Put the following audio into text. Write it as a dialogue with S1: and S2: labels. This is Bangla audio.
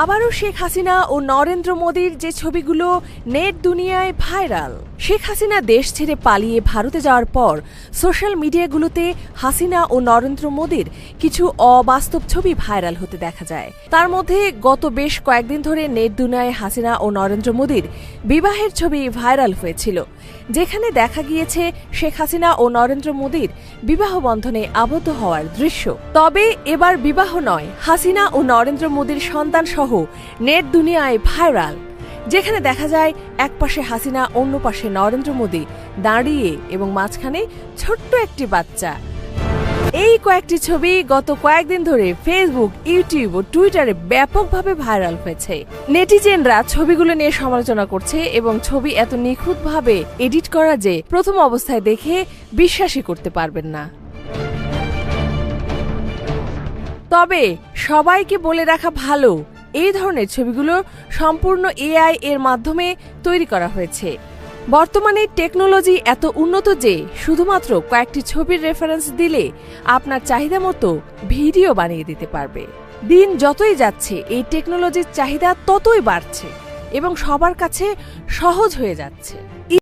S1: আবারও শেখ হাসিনা ও নরেন্দ্র মোদীর যে ছবিগুলো নেট দুনিয়ায় ভাইরাল। শেখ হাসিনা দেশ ছেড়ে পালিয়ে ভারতে যাওয়ার পর সোশ্যাল মিডিয়াগুলোতে হাসিনা ও নরেন্দ্র মোদীর কিছু অবাস্তব ছবি ভাইরাল হতে দেখা যায়। তার মধ্যে গত বেশ কয়েকদিন ধরে নেট দুনিয়ায় হাসিনা ও নরেন্দ্র মোদীর বিবাহের ছবি ভাইরাল হয়েছিল, যেখানে দেখা গিয়েছে শেখ হাসিনা ও নরেন্দ্র মোদীর বিবাহ বন্ধনে আবদ্ধ হওয়ার দৃশ্য। তবে এবার বিবাহ নয়, হাসিনা ও নরেন্দ্র মোদীর সন্তান সহ নেট দুনিয়ায় ভাইরাল। যেখানে দেখা যায় এক পাশে হাসিনা, অন্য পাশে নরেন্দ্র মোদী দাঁড়িয়ে এবং মাঝখানে ছোট্ট একটি বাচ্চা। এই কয়েকটি ছবি গত কয়েকদিন ধরে ফেসবুক ইউটিউব ও টুইটারে ব্যাপকভাবে ভাইরাল হয়েছে। নেটিজেনরা ছবিগুলো নিয়ে সমালোচনা করছে এবং ছবি এত নিখুঁতভাবে এডিট করা যে প্রথম অবস্থায় দেখে বিশ্বাসই করতে পারবেন না। তবে সবাইকে বলে রাখা ভালো এই ধরনের ছবিগুলো সম্পূর্ণ এআই এর মাধ্যমে তৈরি করা হয়েছে। বর্তমানে টেকনোলজি এত উন্নত যে শুধুমাত্র কয়েকটি ছবির রেফারেন্স দিলে আপনার চাহিদা মতো ভিডিও বানিয়ে দিতে পারবে। দিন যতই যাচ্ছে, এই টেকনোলজির চাহিদা ততই বাড়ছে এবং সবার কাছে সহজ হয়ে যাচ্ছে।